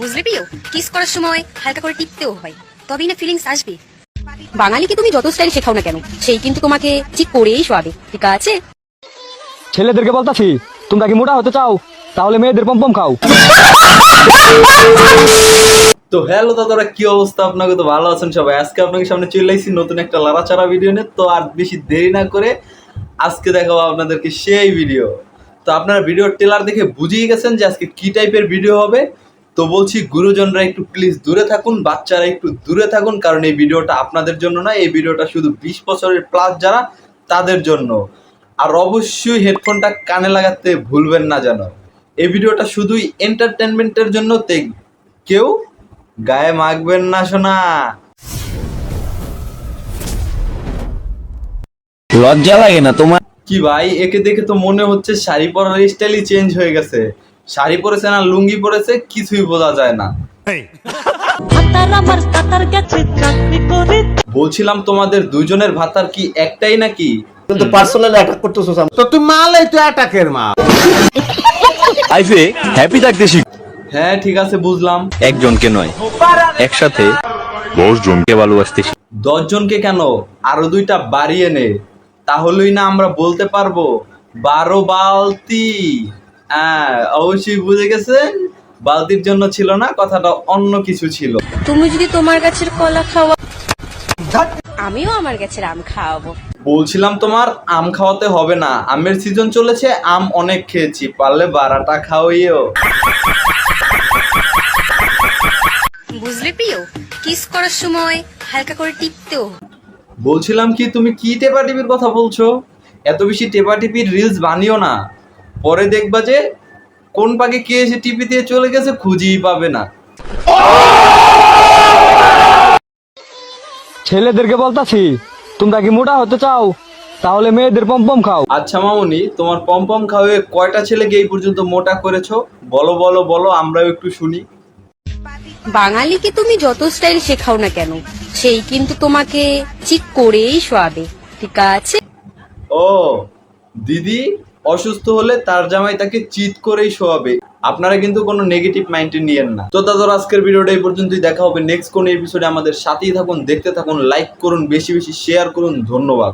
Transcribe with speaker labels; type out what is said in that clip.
Speaker 1: বুঝলে প্রিয়? কিস করার সময় হালকা করে টিপতেও হয়। তবেই না ফিলিংস আসবে। বাঙালিকে তুমি যত স্টাইল শেখাও না কেন সেই কিন্তু তোমাকে ঠিক করেই শোয়াবে। ঠিক আছে?
Speaker 2: ছেলেদেরকে বলতাছি তোমরা কি মোটা হতে চাও? তাহলে মেয়েদের পম্পম খাও।
Speaker 3: তো হ্যালো দাদারা কি অবস্থা? আপনাকে তো ভালো আছেন সবাই। আজকে আপনাকে সামনে চলে আসছি নতুন একটা লাড়াচাড়া ভিডিও নিয়ে। তো আর বেশি দেরি না করে আজকে দেখাবো আপনাদেরকে সেই ভিডিও তো আপনারা ভিডিওর টেলার দেখে বুঝিয়ে গেছেন যে আজকে কি টাইপের ভিডিও হবে। তো বলছি গুরুজনরা একটু প্লিজ দূরে থাকুন বাচ্চারা একটু দূরে থাকুন কারণ এই ভিডিওটা আপনাদের জন্য না এই ভিডিওটা শুধু বিশ বছরের প্লাস যারা তাদের জন্য। আর অবশ্যই হেডফোনটা কানে লাগাতে ভুলবেন না যেন। এই ভিডিওটা শুধুই এন্টারটেনমেন্টের জন্য তে কেউ গায়ে মাখবেন না শোনা
Speaker 4: লজ্জা লাগে না তোমার?
Speaker 3: কি ভাই একে দেখে তো মনে হচ্ছে শাড়ি পরার স্টাইলই চেঞ্জ হয়ে গেছে। শাড়ি পরেছে না লুঙ্গি পরেছে কিছুই বোঝা যায় না। বলছিলাম তোমাদের দুজনের ভাতার কি একটাই নাকি?
Speaker 5: কিন্তু পার্সোনালি অ্যাটাক করতেছো তো তুই অ্যাটাকের
Speaker 4: হ্যাপি থাকতে শিখ
Speaker 3: হ্যাঁ ঠিক আছে বুঝলাম।
Speaker 4: একজনকে নয় একসাথে দশ জনকে ভালোবাসতে
Speaker 3: দশ জনকে কেন? আরও দুইটা বাড়িয়ে নে। তাহলেই না আমরা বলতে পারব বারো বালতি। হ্যাঁ অবশ্যই বুঝে গেছেন? বালতির জন্য ছিল না কথাটা অন্য কিছু ছিল।
Speaker 1: তুমি যদি তোমার গাছের কলা খাওয়া আমিও আমার গাছের আম খাওয়াবো।
Speaker 3: বলছিলাম তোমার আম খাওয়াতে হবে না। আমের সিজন চলেছে আম অনেক খেয়েছি পারলে বারাটা খাওয়াইও।
Speaker 1: বুঝলে প্রিয় কিস করার সময় হালকা করে টিপতেও
Speaker 3: বলছিলাম কি তুমি কি টেপা টিপির কথা বলছো? এত বেশি টেপা টিপির রিলস বানিও না। পরে দেখবা যে কোন পাকে কে এসে টিপি দিয়ে চলে গেছে খুঁজেই পাবে না।
Speaker 2: ছেলেদেরকে বলতাছি তোমরা কি মোটা হতে চাও? তাহলে মেয়েদের পম্পম খাও।
Speaker 3: আচ্ছা মামনি তোমার পমপম খাওয়ে কয়টা ছেলেকে এই পর্যন্ত মোটা করেছ? বলো বলো বলো আমরাও একটু শুনি।
Speaker 1: বাঙালিকে তুমি যত স্টাইল শেখাও না কেন সেই কিন্তু তোমাকে ঠিক করেই শোয়াবে ঠিক আছে?
Speaker 3: ও দিদি অসুস্থ হলে তার জামাই তাকে চিত করেই শোয়াবে। আপনারা কিন্তু কোনো নেগেটিভ মাইন্ডে নিয়েন না। তো দাদা, আজকের ভিডিওটা এই পর্যন্তই। দেখা হবে নেক্সট কোন এপিসোডে আমাদের সাথেই থাকুন, দেখতে থাকুন লাইক করুন, বেশি বেশি শেয়ার করুন। ধন্যবাদ।